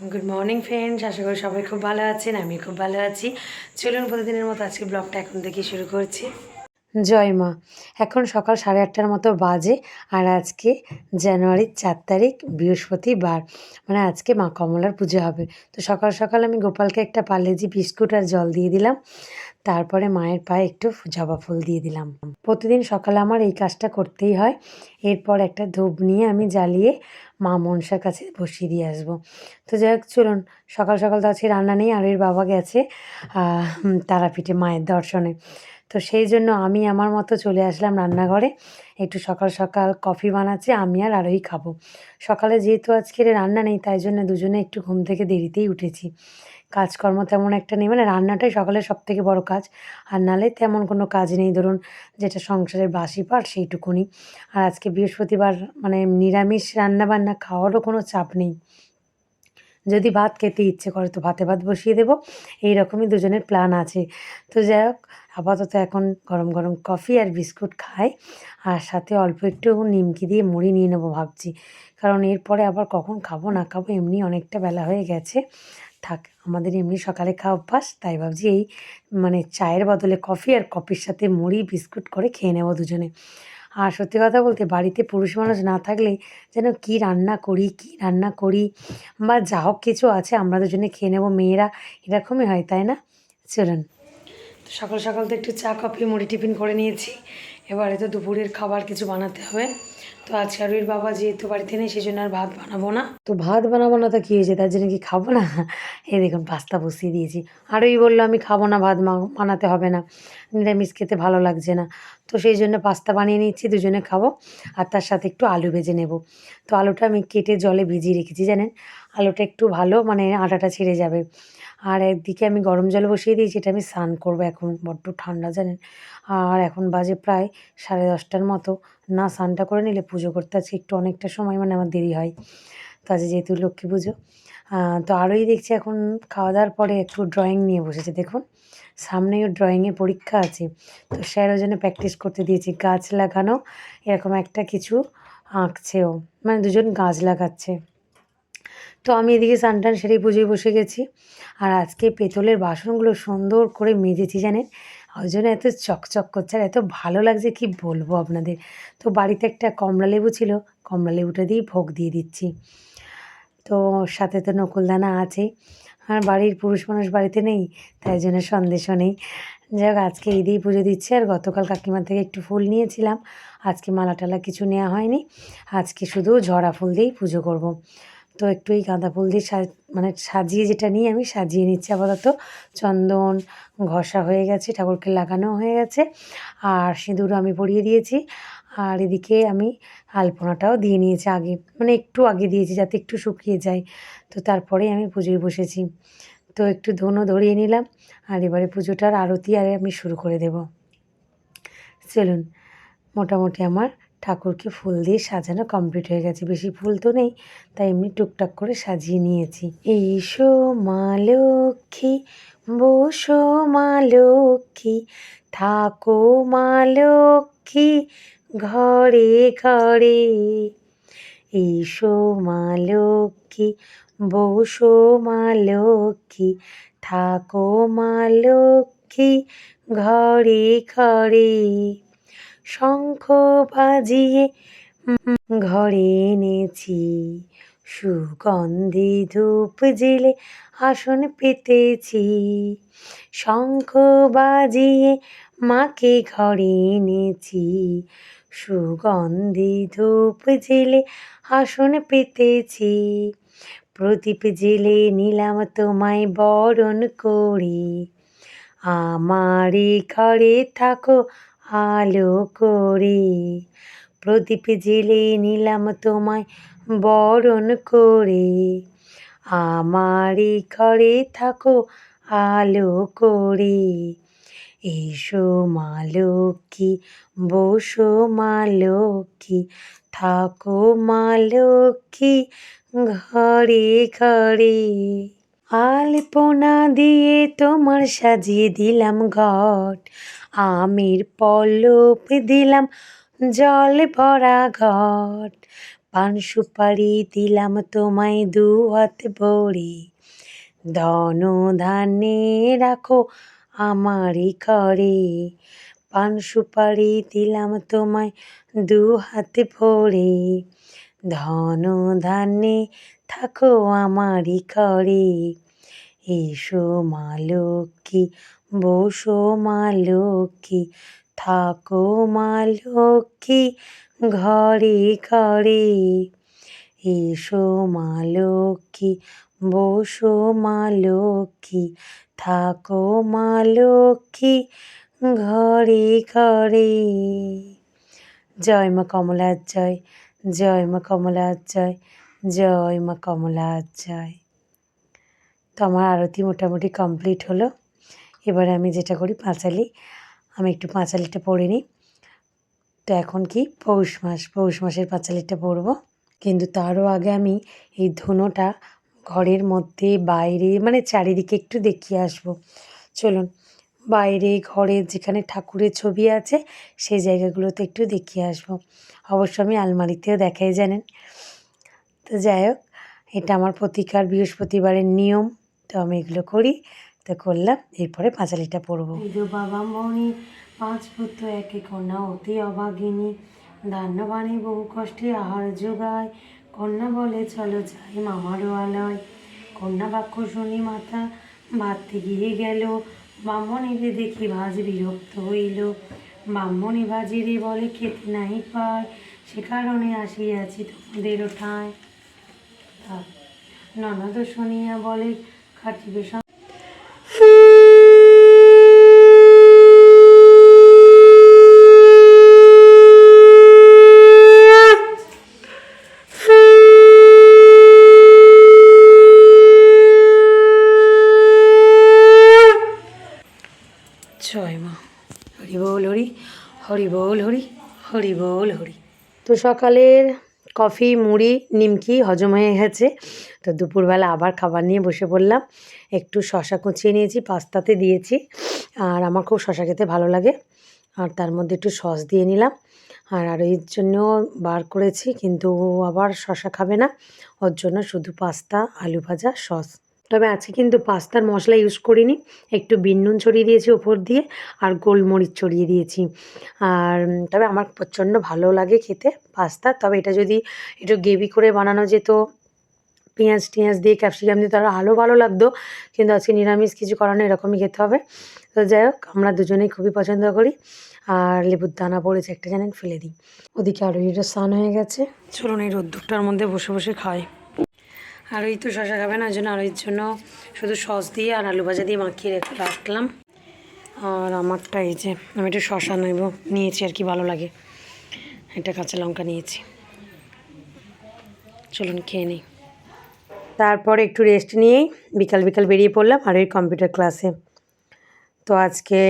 Good morning friends আশা করি সবাই খুব ভালো আছেন আমি খুব ভালো আছি। চলুন, প্রতিদিনের মতো আজকে ব্লগটা এখন থেকে শুরু করছি। জয় মা। এখন সকাল সাড়ে আটটার মতো বাজে আর আজকে জানুয়ারির চার তারিখ, বৃহস্পতিবার। মানে আজকে মা কমলার পুজো হবে। তো সকাল সকাল আমি গোপালকে একটা পার্লেজি বিস্কুট আর জল দিয়ে দিলাম। তারপরে মায়ের পায়ে একটু জবা ফুল দিয়ে দিলাম। প্রতিদিন সকালে আমার এই কাজটা করতেই হয়। এরপর একটা ধূপ নিয়ে আমি জ্বালিয়ে মা মনসার কাছে বসিয়ে দিয়ে আসব। তো যাই হোক, চলুন। সকাল সকাল তো আজকে রান্না নেই আর এর বাবা গেছে তারাপীঠে মায়ের দর্শনে। তো সেই জন্য আমি আমার মতো চলে আসলাম রান্নাঘরে। একটু সকাল সকাল কফি বানাচ্ছি, আমি আর আরোই খাব। সকালে যেহেতু আজকের রান্না নেই, তাই জন্য দুজনে একটু ঘুম থেকে দেরিতেই উঠেছি। কাজকর্ম তেমন একটা নেই মানে রান্নাটাই সকালে সব থেকে বড় কাজ। আর নালে তেমন কোনো কাজ নেই, ধরুন যেটা সংসারের বাসি পার সেইটুকুনি। আর আজকে বৃহস্পতিবার মানে নিরামিষ রান্না বান্না খাওয়ারও কোনো চাপ নেই। যদি ভাত খেতে ইচ্ছে করে, তো ভাতে ভাত বসিয়ে দেবো। এই রকমই দুজনের প্ল্যান আছে। তো যাই হোক, আপাতত এখন গরম গরম কফি আর বিস্কুট খাই। আর সাথে অল্প একটু নিমকি দিয়ে মুড়ি নিয়ে নেব ভাবছি। কারণ এরপরে আবার কখন খাব, না খাব, এমনি অনেকটা বেলা হয়ে গেছে। থাক, আমাদের এমনি সকালে খাওয়া অভ্যাস, তাই ভাবছি এই মানে চায়ের বদলে কফি আর কফির সাথে মুড়ি বিস্কুট করে খেয়ে নেব দুজনে। আর সত্যি কথা বলতে বাড়িতে পুরুষ মানুষ না থাকলে যেন কি রান্না করি, কি রান্না করি বা যা হোক কিছু আছে আমরা দুজনে খেয়ে নেব, মেয়েরা এরকমই হয়, তাই না? চলুন। তো সকাল সকাল তো একটু চা, কফি, মুড়ি, টিফিন করে নিয়েছি। এবারে তো দুপুরের খাবার কিছু বানাতে হবে। তো আজকে আরুর বাবা যেহেতু বাড়িতে নেই সেই জন্য আর ভাত বানাবো না। তো ভাত বানাবো না, তো কী হয়েছে? তার জন্য কি খাব না? এই দেখুন, পাস্তা বসিয়ে দিয়েছি। আরোই বলল, আমি খাব না, ভাত বানাতে হবে না। নিরামিষ খেতে ভালো লাগছে না। তো সেই জন্য পাস্তা বানিয়ে নিচ্ছি, দুজনে খাব। আর তার সাথে একটু আলু ভেজে নেব। তো আলুটা আমি কেটে জলে ভিজিয়ে রেখেছি, জানেন? আলুটা একটু ভালো মানে আটাটা ছেড়ে যাবে। আর একদিকে আমি গরম জল বসিয়ে দিয়েছি, এটা আমি স্নান করব এখন, বড্ড ঠান্ডা, জানেন? আর এখন বাজে প্রায় সাড়ে দশটার মতো। না, স্নানটা করে নিলে পুজো করতে আজকে একটু অনেকটা সময় মানে আমার দেরি হয়। তো আজ যেহেতু লক্ষ্মী পুজো তো আরোই দেখছি এখন খাওয়া দাওয়ার পরে একটু ড্রয়িং নিয়ে বসেছে। দেখুন, সামনেই ওর ড্রয়িংয়ের পরীক্ষা আছে। তো স্যার ওই জন্য প্র্যাকটিস করতে দিয়েছি, গাছ লাগানো, এরকম একটা কিছু আঁকছে ও। মানে দুজন গাছ লাগাচ্ছে। তো আমি এদিকে সানটান সেরেই পুজোয় বসে গেছি। আর আজকে পেতলের বাসনগুলো সুন্দর করে মেজেছি, জানেন? ওই জন্য এত চকচক করছে আর এত ভালো লাগছে, কি বলব আপনাদের? তো বাড়িতে একটা কমলা লেবু ছিল, কমলা লেবুটা দিয়েই ভোগ দিয়ে দিচ্ছি। তো সাথে তো নকুলদানা আছে। আর বাড়ির পুরুষ মানুষ বাড়িতে নেই, তাই জন্য সন্দেশও নেই। যাই হোক আজকে দিয়েই পুজো দিচ্ছি। আর গতকাল কাকিমার থেকে একটু ফুল নিয়েছিলাম। আজকে মালা টালা কিছু নেওয়া হয়নি। আজকে শুধু ঝরা ফুল দিয়েই পুজো করব। তো একটু এই গাঁদা ফুল দিয়ে মানে সাজিয়ে যেটা নিয়ে আমি সাজিয়ে নিচ্ছি আপাতত। চন্দন ঘষা হয়ে গেছে, ঠাকুরকে লাগানো হয়ে গেছে। আর সিঁদুর আমি পরিয়ে দিয়েছি। আর এদিকে আমি আলপনাটাও দিয়ে নিয়েছি আগে মানে একটু আগে দিয়েছি যাতে একটু শুকিয়ে যায়। তো তারপরে আমি পুজোয় বসেছি। তো একটু ধনু ধরিয়ে নিলাম। আর এবারে পুজোটার আরতি আর আমি শুরু করে দেব। চলুন, মোটামুটি আমার ঠাকুরকে ফুল দিয়ে সাজানো কমপ্লিট হয়ে গেছে। বেশি ফুল তো নেই, তাই এমনি টুকটাক করে সাজিয়ে নিয়েছি। এইসো মা লক্ষ্মী, বসো মা লক্ষ্মী, থাকো মা লক্ষ্মী, ঘরে ঘরে। এইসো মা লক্ষ্মী, বসো মা লক্ষ্মী, থাকো মা লক্ষ্মী, ঘরে ঘরে। শঙ্খ বাজিয়ে ঘরে এনেছি। সুগন্ধি ধূপ জেলে আসন পেতেছি। শঙ্খ বাজিয়ে মাকে ঘরে এনেছি। সুগন্ধি ধূপ জেলে আসন পেতেছি। প্রদীপ জেলে নিলাম তোমায় বরণ করে। আমারে ঘরে থাকো আলো করে। প্রদীপ জেলে নিলাম তোমায় বরণ করে। আমারে ঘরে থাকো, আলো করে। এসো মা বসো মা লক্ষ্মী, থাকো মা ঘরে ঘরে। আলপনা দিয়ে তোমার সাজিয়ে দিলাম ঘট। আমের পল্লব দিলাম, জল ভরা ঘট। পান সুপারি দিলাম তোমায় দু হাত ভরে। ধন ধানে রাখো আমারই করে পান সুপারি দিলাম তোমায় দু হাতে ভরে। ধন ধানে থাকো আমারই করে এসো মা লক্ষ্মী, বসো মা লক্ষ্মী, থাকো মা লক্ষ্মী ঘরে ঘরে। এসো মা লক্ষ্মী, বসো মা লক্ষ্মী, থাকো মা লক্ষ্মী ঘরে ঘরে। জয় মা কমলার জয় জয় মা কমলার জয়। জয় মা কমলা জয়। তো আমার আরতি মোটামুটি কমপ্লিট হলো। এবারে আমি যেটা করি পাঁচালি, আমি একটু পাঁচালিটা পড়ে নিই। তো এখন কি পৌষ মাস, পৌষ মাসের পাঁচালিটা পড়ব। কিন্তু তারও আগে আমি এই ধুনোটা ঘরের মধ্যে, বাইরে মানে চারিদিকে একটু দেখিয়ে আসব। চলুন, বাইরে ঘরে যেখানে ঠাকুরের ছবি আছে, সেই জায়গাগুলোতে একটু দেখিয়ে আসব। অবশ্য আমি আলমারিতেও দেখাই জানেন। তো যাই হোক, এটা আমার প্রতিকার, বৃহস্পতিবারের নিয়ম। তো আমি এগুলো করি, তো করলাম, এরপরে পাঁচালিটা পড়ব। বাবা মণি, পাঁচ পুত্র, একে কন্যা, অতি অভাগিনী। দান্যবাণী বহু কষ্টে আহার যোগায়। কন্যা বলে, চলো যাই মামারও আলয়। কন্যা বাক্য শুনি, মাতা ভাততে গিয়ে গেল। ব্রাহ্মণীরে দেখি ভাজ বিরক্ত হইল। ব্রাহ্মণী ভাজিরে বলে, খেতে নাই পায়। সে কারণে আসিয়াছি তোমাদেরও ঠাঁয় থাক। ননদ শুনিয়া বলে খাটিবে সং- জয় মা হরি হরি বল হরি হরি বল হরি তো সকালের কফি, মুড়ি, নিমকি হজম হয়ে গেছে। তো দুপুরবেলা আবার খাবার নিয়ে বসে পড়লাম। একটু শশা কুচিয়ে নিয়েছি, পাস্তাতে দিয়েছি। আর আমার খুব শশা খেতে ভালো লাগে। আর তার মধ্যে একটু সস দিয়ে নিলাম। আর আর এর জন্য বার করেছি, কিন্তু আবার শশা খাবে না। ওর জন্য শুধু পাস্তা, আলু ভাজা, সস। তবে আজকে কিন্তু পাস্তার মশলা ইউজ করিনি। একটু বিন নুন ছড়িয়ে দিয়েছি ওপর দিয়ে আর গোলমরিচ ছড়িয়ে দিয়েছি। আর তবে আমার প্রচণ্ড ভালো লাগে খেতে পাস্তা। তবে এটা যদি একটু গ্রেভি করে বানানো যেত, পেঁয়াজ টিয়াজ দিয়ে ক্যাপসিকাম দিয়ে তাহলে আরও ভালো লাগতো। কিন্তু আজকে নিরামিষ কিছু করানো এরকমই খেতে হবে। তো যাই হোক, আমরা দুজনেই খুবই পছন্দ করি। আর লেবুর দানা পড়েছে একটা জানেন, ফেলে দিই। ওদিকে এটা স্নান হয়ে গেছে। চলুন এই রোদ্দুরটার মধ্যে বসে বসে খাই। আর ওই তো শশা খাবে না, ওই জন্য আর ওই জন্য শুধু সস দিয়ে আর আলু ভাজা দিয়ে মাখিয়ে রেখে রাখলাম। আর আমারটা এই যে, আমি একটু শশা নেব, নিয়েছি আর কি, ভালো লাগে। একটা কাঁচা লঙ্কা নিয়েছি। চলুন খেয়ে নিই। তারপরে একটু রেস্ট নিয়েই বিকাল বিকাল বেরিয়ে পড়লাম আর ওই কম্পিউটার ক্লাসে তো আজকে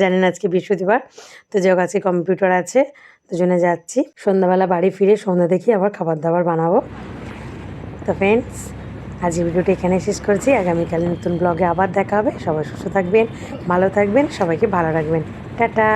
জানেন আজকে বৃহস্পতিবার, তো হোক, আজকে কম্পিউটার আছে দুজনে যাচ্ছি। সন্ধ্যাবেলা বাড়ি ফিরে সন্ধ্যা দেখি আবার খাবার দাবার বানাবো। তো ফ্রেন্ডস আজ ভিডিওটি এখানে শেষ করছি। আগামীকাল নতুন ব্লগে আবার দেখা হবে। সবাই সুস্থ থাকবেন, ভালো থাকবেন, সবাইকে ভালো রাখবেন। টাটা!